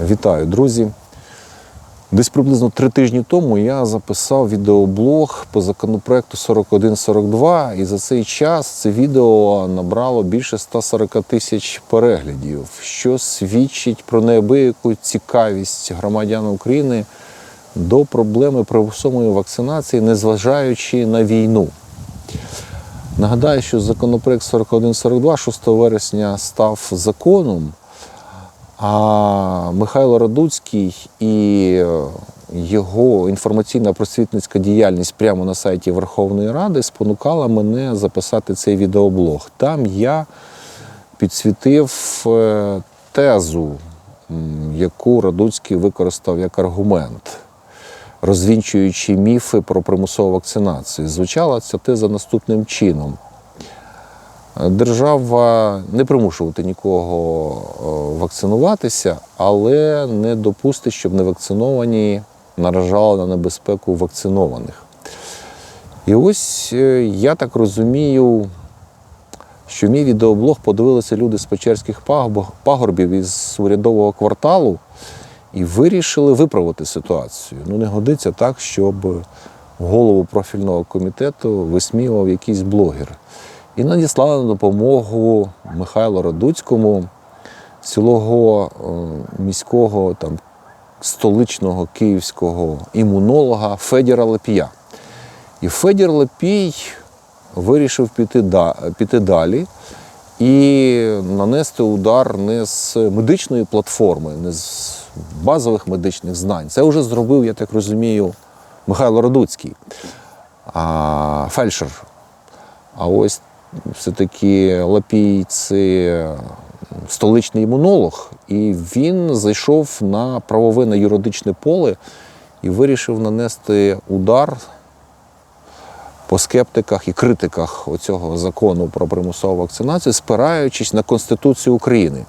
Вітаю, друзі. Десь приблизно три тижні тому я записав відеоблог по законопроекту 4142, і за цей час це відео набрало більше 140 тисяч переглядів, що свідчить про неабияку цікавість громадян України до проблеми примусової вакцинації, незважаючи на війну. Нагадаю, що законопроект 4142 6 вересня став законом. А Михайло Радуцький і е, його інформаційно-просвітницька діяльність прямо на сайті Верховної Ради спонукала мене записати цей відеоблог. Там я підсвітив е, тезу, яку Радуцький використав як аргумент, розвінчуючи міфи про примусову вакцинацію. Звучала ця теза наступним чином. Держава не примушувати нікого е, вакцинуватися, але не допустить, щоб невакциновані наражали на небезпеку вакцинованих. І ось е, я так розумію, що мій відеоблог подивилися люди з Печерських пагорбів із урядового кварталу і вирішили виправити ситуацію. Ну не годиться так, щоб голову профільного комітету висміював якийсь блогер. І надіслали на допомогу Михайлу Радуцькому, цілого е, міського там, столичного київського імунолога Федіра Лепія. І Федір Лепій вирішив піти, да, піти далі і нанести удар не з медичної платформи, не з базових медичних знань. Це вже зробив, я так розумію, Михайло Радуцький, а, фельдшер. А ось все-таки Лапій це столичний імунолог, і він зайшов на правове на юридичне поле і вирішив нанести удар по скептиках і критиках оцього закону про примусову вакцинацію, спираючись на Конституцію України.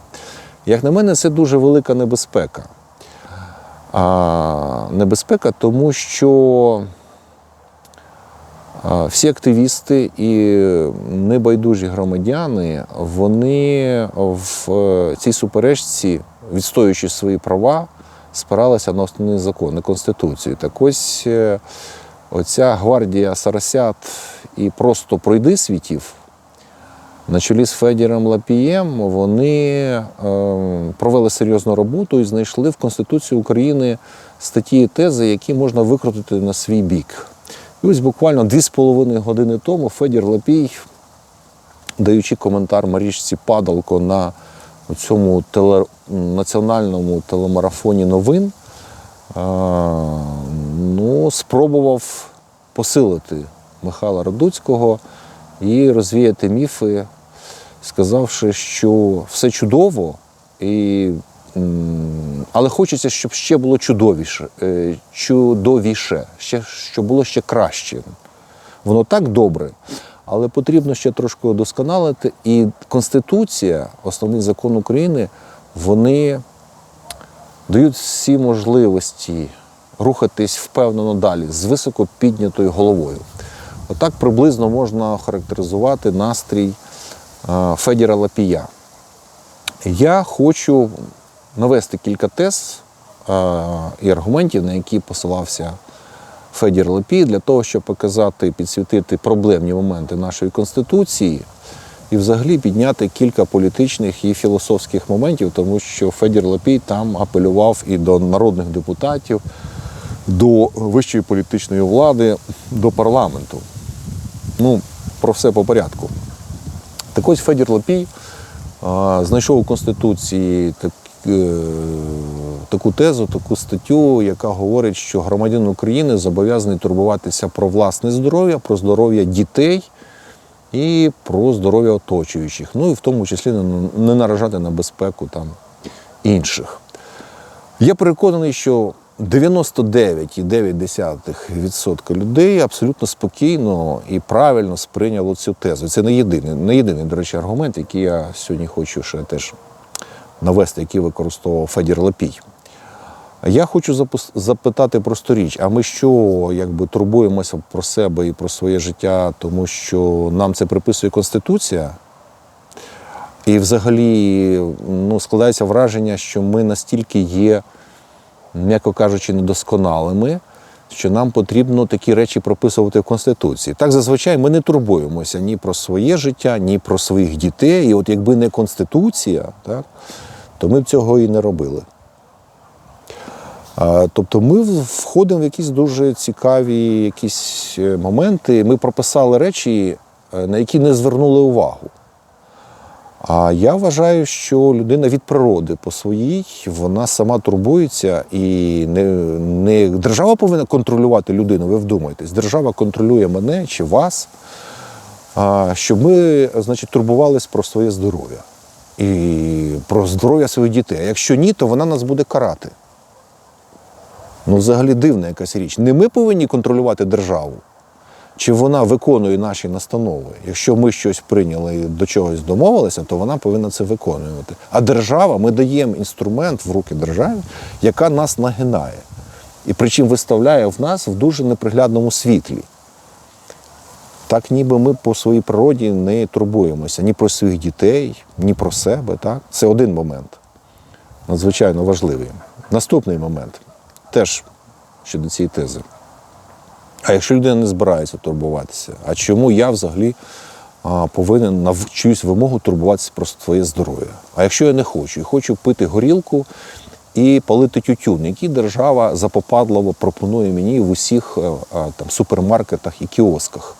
Як на мене, це дуже велика небезпека. А, небезпека, тому що всі активісти і небайдужі громадяни, вони в е, цій суперечці, відстоюючи свої права, спиралися на основний закон, на Конституцію. Так ось е, оця гвардія Сарасят і просто пройди світів на чолі з Федіром Лапієм вони е, провели серйозну роботу і знайшли в Конституції України статті і тези, які можна викрутити на свій бік. І ось буквально дві з половиною години тому Федір Лапій, даючи коментар Марічці Падалко на цьому теле, національному телемарафоні новин, е, ну, спробував посилити Михайла Радуцького і розвіяти міфи, сказавши, що все чудово, і, але хочеться, щоб ще було чудовіше, е, чудовіше, ще, щоб було ще краще. Воно так добре, але потрібно ще трошки удосконалити. І Конституція, основний закон України, вони дають всі можливості рухатись впевнено далі з високо піднятою головою. Отак приблизно можна охарактеризувати настрій е, Федіра Лапія. Я хочу навести кілька тез і аргументів, на які посилався Федір Лапій, для того, щоб показати, підсвітити проблемні моменти нашої Конституції і взагалі підняти кілька політичних і філософських моментів, тому що Федір Лапій там апелював і до народних депутатів, до вищої політичної влади, до парламенту. Ну, про все по порядку. Так ось Федір Лапій знайшов у Конституції так, таку тезу, таку статтю, яка говорить, що громадянин України зобов'язаний турбуватися про власне здоров'я, про здоров'я дітей і про здоров'я оточуючих. Ну і в тому числі не наражати на безпеку там інших. Я переконаний, що 99,9% людей абсолютно спокійно і правильно сприйняло цю тезу. Це не єдиний, не єдиний, до речі, аргумент, який я сьогодні хочу ще теж навести, який використовував Федір Лапій. Я хочу запитати просто річ: а ми що, якби турбуємося про себе і про своє життя, тому що нам це приписує Конституція? І взагалі ну, складається враження, що ми настільки є, м'яко кажучи, недосконалими, що нам потрібно такі речі прописувати в Конституції. Так зазвичай ми не турбуємося ні про своє життя, ні про своїх дітей. І от якби не Конституція, так, то ми б цього і не робили. Тобто ми входимо в якісь дуже цікаві якісь е, моменти. Ми прописали речі, е, на які не звернули увагу. А я вважаю, що людина від природи по своїй, вона сама турбується і не, не держава повинна контролювати людину, ви вдумайтесь. Держава контролює мене чи вас, щоб ми, значить, турбувались про своє здоров'я і про здоров'я своїх дітей. А якщо ні, то вона нас буде карати. Ну, взагалі дивна якась річ. Не ми повинні контролювати державу, чи вона виконує наші настанови. Якщо ми щось прийняли і до чогось домовилися, то вона повинна це виконувати. А держава, ми даємо інструмент в руки державі, яка нас нагинає. І причому виставляє в нас в дуже неприглядному світлі. Так ніби ми по своїй природі не турбуємося ні про своїх дітей, ні про себе. Так? Це один момент, надзвичайно важливий. Наступний момент теж щодо цієї тези. А якщо людина не збирається турбуватися, а чому я взагалі повинен на чиюсь вимогу турбуватися про своє здоров'я? А якщо я не хочу і хочу пити горілку і палити тютюн, який держава запопадливо пропонує мені в усіх е, а, там, супермаркетах і кіосках,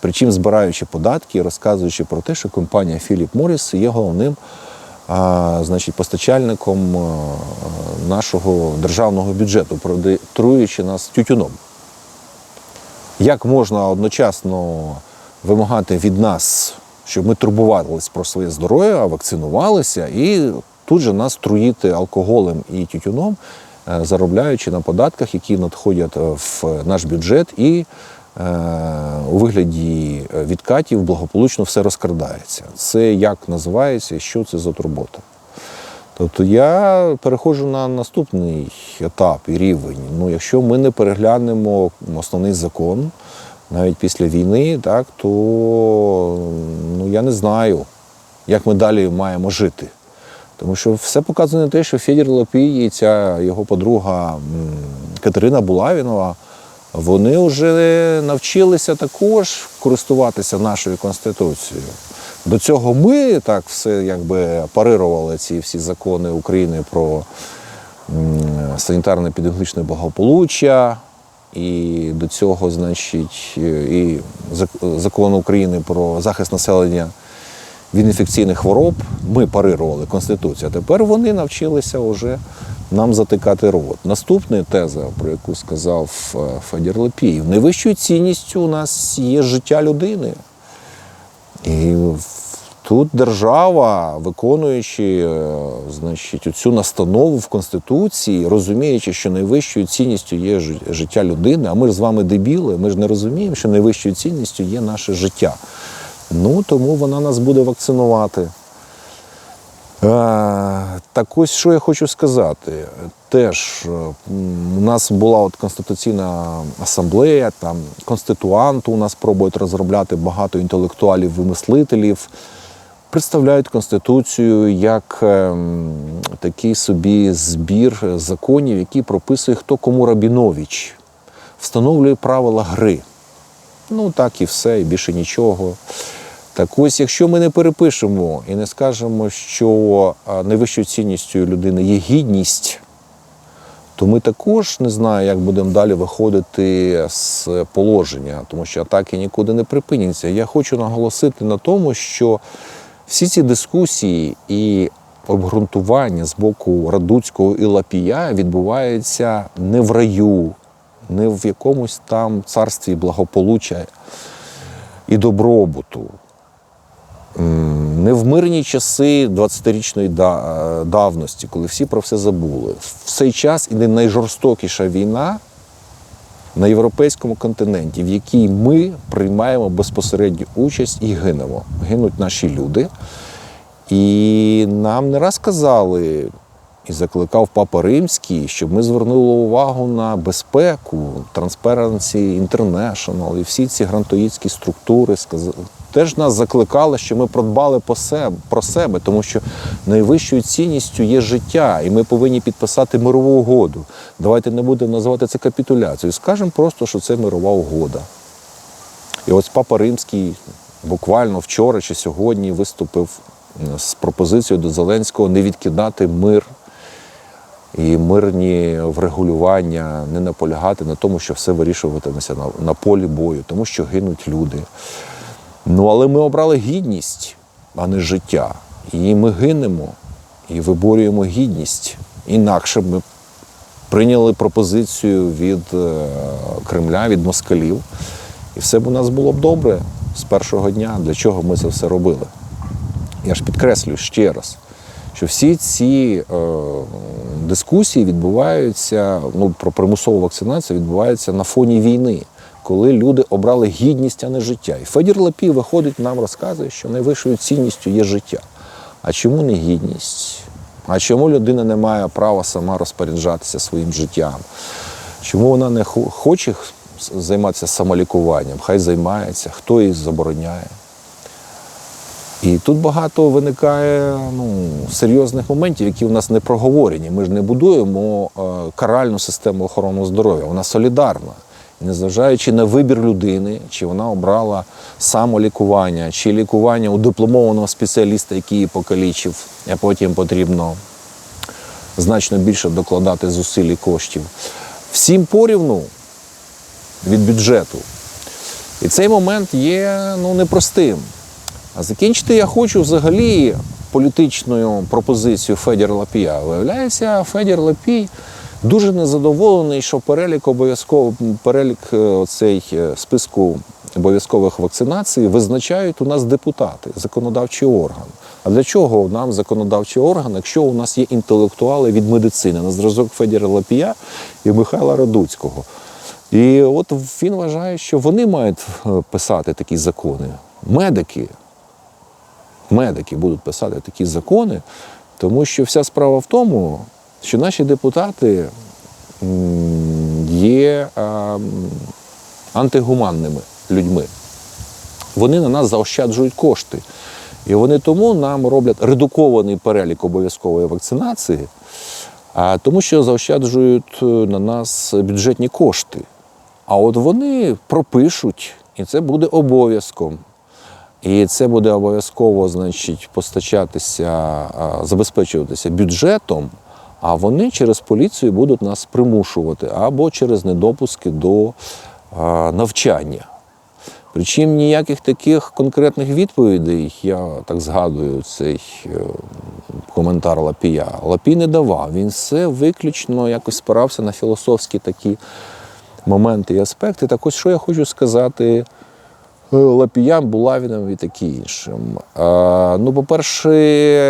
причому збираючи податки розказуючи про те, що компанія Philip Morris є головним а, значить, постачальником нашого державного бюджету, проди- труючи нас тютюном. Як можна одночасно вимагати від нас, щоб ми турбувалися про своє здоров'я, вакцинувалися, і тут же нас труїти алкоголем і тютюном, е, заробляючи на податках, які надходять в наш бюджет, і у вигляді е, відкатів благополучно все розкрадається. Це як називається що це за турбота? Тобто я переходжу на наступний етап і рівень. Ну, якщо ми не переглянемо основний закон навіть після війни, так, то ну, я не знаю, як ми далі маємо жити. Тому що все показує на те, що Федір Лапій і ця його подруга Катерина Булавінова, вони вже навчилися також користуватися нашою конституцією. До цього ми так все якби парирували ці всі закони України про санітарне підвищне благополуччя, і до цього, значить, і закон України про захист населення від інфекційних хвороб. Ми парирували Конституцію. А тепер вони навчилися вже нам затикати рот. Наступна теза, про яку сказав е, Федір Лепіїв, найвищою цінністю у нас є життя людини. І тут держава, виконуючи е, значить, цю настанову в Конституції, розуміючи, що найвищою цінністю є життя людини, а ми ж з вами дебіли, ми ж не розуміємо, що найвищою цінністю є наше життя. Ну, тому вона нас буде вакцинувати. Е, Так ось що я хочу сказати. Теж е, у нас була от Конституційна асамблея, там конституанти у нас пробують розробляти багато інтелектуалів-вимислителів, представляють Конституцію як ем, такий собі збір законів, які прописує хто кому Рабінович, встановлює правила гри. Ну так і все, і більше нічого. Так ось, якщо ми не перепишемо і не скажемо, що найвищою цінністю людини є гідність, то ми також не знаю, як будемо далі виходити з положення, тому що атаки нікуди не припиняться. Я хочу наголосити на тому, що всі ці дискусії і обґрунтування з боку Радуцького і Лапія відбуваються не в раю, не в якомусь там царстві благополуччя і добробуту. Не в мирні часи 20-річної е, давності, коли всі про все забули. В цей час іде найжорстокіша війна на європейському континенті, в якій ми приймаємо безпосередню участь і гинемо. Гинуть наші люди. І нам не раз казали, і закликав Папа Римський, щоб ми звернули увагу на безпеку, Transparency International і всі ці грантоїдські структури теж нас закликали, що ми продбали по себе, про себе, тому що найвищою цінністю є життя, і ми повинні підписати мирову угоду. Давайте не будемо називати це капітуляцією. Скажемо просто, що це мирова угода. І ось Папа Римський буквально вчора чи сьогодні виступив е, з пропозицією до Зеленського не відкидати мир і мирні врегулювання, не наполягати на тому, що все вирішуватиметься на, на полі бою, тому що гинуть люди. Ну, але ми обрали гідність, а не життя. І ми гинемо і виборюємо гідність. Інакше б ми прийняли пропозицію від е, Кремля, від москалів, і все б у нас було б добре з першого дня, для чого ми це все робили. Я ж підкреслюю ще раз, що всі ці е, дискусії відбуваються ну, про примусову вакцинацію відбуваються на фоні війни, коли люди обрали гідність, а не життя. І Федір Лапій виходить, нам розказує, що найвищою цінністю є життя. А чому не гідність? А чому людина не має права сама розпоряджатися своїм життям? Чому вона не хоче займатися самолікуванням? Хай займається, хто їй забороняє. І тут багато виникає ну, серйозних моментів, які у нас не проговорені. Ми ж не будуємо е, каральну систему охорони здоров'я, вона солідарна. Незважаючи на вибір людини, чи вона обрала самолікування, чи лікування у дипломованого спеціаліста, який її покалічив, а потім потрібно значно більше докладати зусиль і коштів. Всім порівну від бюджету. І цей момент є ну, непростим. А закінчити я хочу взагалі політичною пропозицією Федір Лапія. Виявляється, Федір Лапій дуже незадоволений, що перелік обов'язково перелік е, оцей е, списку обов'язкових вакцинацій визначають у нас депутати, законодавчий орган. А для чого нам законодавчий орган, якщо у нас є інтелектуали від медицини на зразок Федіра Лапія і Михайла Радуцького? І от він вважає, що вони мають е, писати такі закони. Медики, медики будуть писати такі закони, тому що вся справа в тому, що наші депутати є антигуманними людьми. Вони на нас заощаджують кошти. І вони тому нам роблять редукований перелік обов'язкової вакцинації, тому що заощаджують е, на нас бюджетні кошти. А от вони пропишуть, і це буде обов'язком. І це буде обов'язково, значить, постачатися, забезпечуватися бюджетом, а вони через поліцію будуть нас примушувати або через недопуски до навчання. Причому ніяких таких конкретних відповідей, я так згадую цей е, коментар Лапія, Лапій не давав. Він все виключно якось спирався на філософські такі моменти і аспекти. Так ось що я хочу сказати Лапіям, Булавінам і такі іншим. Е, Ну, по-перше,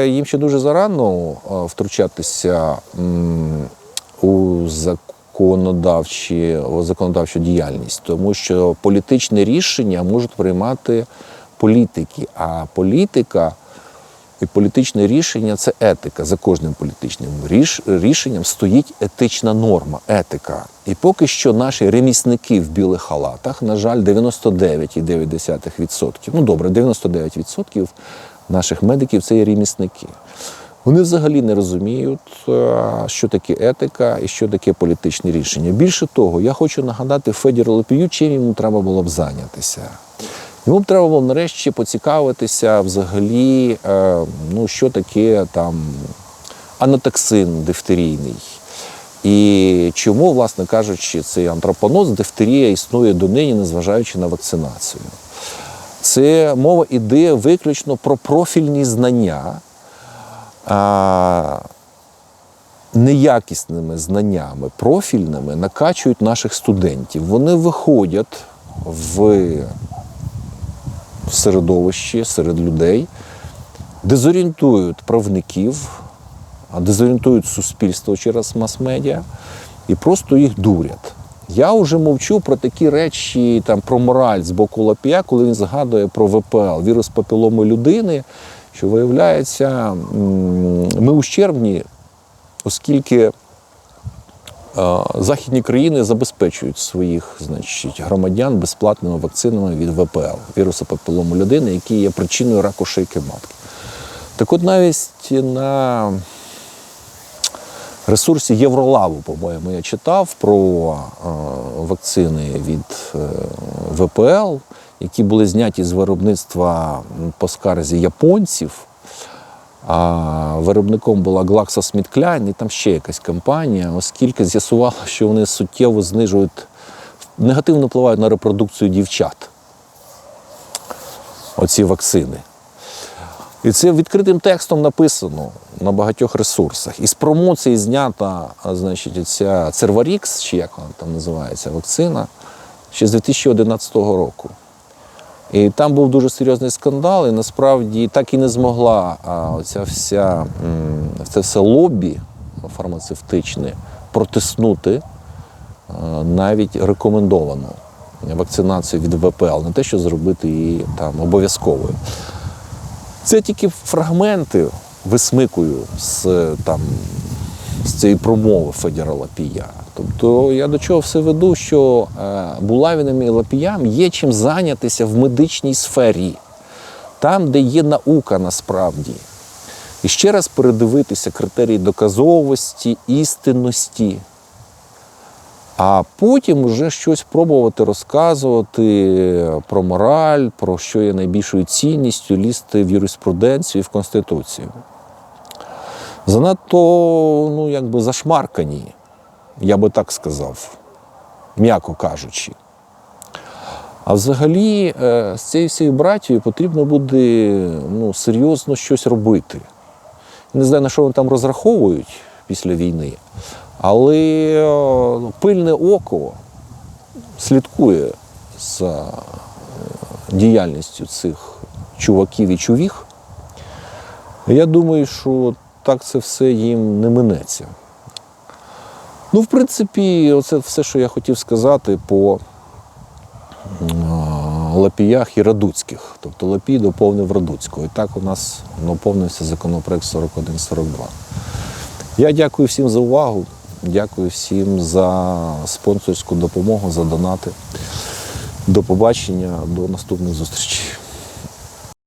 їм ще дуже зарано е, втручатися у законодавчі, у законодавчу діяльність, тому що політичне рішення можуть приймати політики, а політика. І політичне рішення це етика. За кожним політичним ріш- рішенням стоїть етична норма, етика. І поки що наші ремісники в білих халатах, на жаль, 99,9%, ну добре, 99% наших медиків це є ремісники. Вони взагалі не розуміють, е, що таке етика і що таке політичне рішення. Більше того, я хочу нагадати Федіру Лепію, чим йому треба було б зайнятися. Йому треба було нарешті поцікавитися взагалі, е, ну, що таке там анатоксин дифтерійний. І чому, власне кажучи, цей антропоноз, дифтерія існує донині, незважаючи на вакцинацію. Це мова йде виключно про профільні знання, а, неякісними знаннями, профільними накачують наших студентів. Вони виходять в в середовищі, серед людей, дезорієнтують правників, дезорієнтують суспільство через мас-медіа і просто їх дурять. Я вже мовчу про такі речі, там, про мораль з боку Лапія, коли він згадує про ВПЛ, вірус папіломи людини, що виявляється, ми ущербні, оскільки Західні країни забезпечують своїх значить, громадян безплатними вакцинами від ВПЛ, вірусу папілому людини, який є причиною раку шийки матки. Так от навіть на ресурсі Євролаву, по-моєму, я читав про вакцини від е, ВПЛ, які були зняті з виробництва по скарзі японців. А виробником була GlaxoSmithKline і там ще якась компанія, оскільки з'ясувало, що вони суттєво знижують, негативно впливають на репродукцію дівчат. Оці вакцини. І це відкритим текстом написано на багатьох ресурсах. Із промоції знята, значить, ця Церварікс, чи як вона там називається, вакцина, ще з 2011 року. І там був дуже серйозний скандал, і насправді так і не змогла а, оця вся, це все лобі фармацевтичне протиснути навіть рекомендовану вакцинацію від ВПЛ, не те, що зробити її там обов'язковою. Це тільки фрагменти висмикую з, там, з цієї промови Федора Лапія. Тобто я до чого все веду, що е, булавінам і лапіям є чим зайнятися в медичній сфері, там, де є наука насправді. І ще раз передивитися критерії доказовості, істинності, а потім вже щось пробувати розказувати про мораль, про що є найбільшою цінністю, лізти в юриспруденцію і в Конституцію. Занадто ну, якби зашмаркані, я би так сказав, м'яко кажучи. А взагалі е, з цією всією братією потрібно буде ну, серйозно щось робити. Не знаю, на що вони там розраховують після війни, але е, пильне око слідкує за е, діяльністю цих чуваків і чувіх. Я думаю, що так це все їм не минеться. Ну, в принципі, оце все, що я хотів сказати по Лапіях і Радуцьких. Тобто Лапій доповнив Радуцького. І так у нас доповнився законопроект 4142. Я дякую всім за увагу. Дякую всім за спонсорську допомогу, за донати. До побачення, до наступних зустрічей.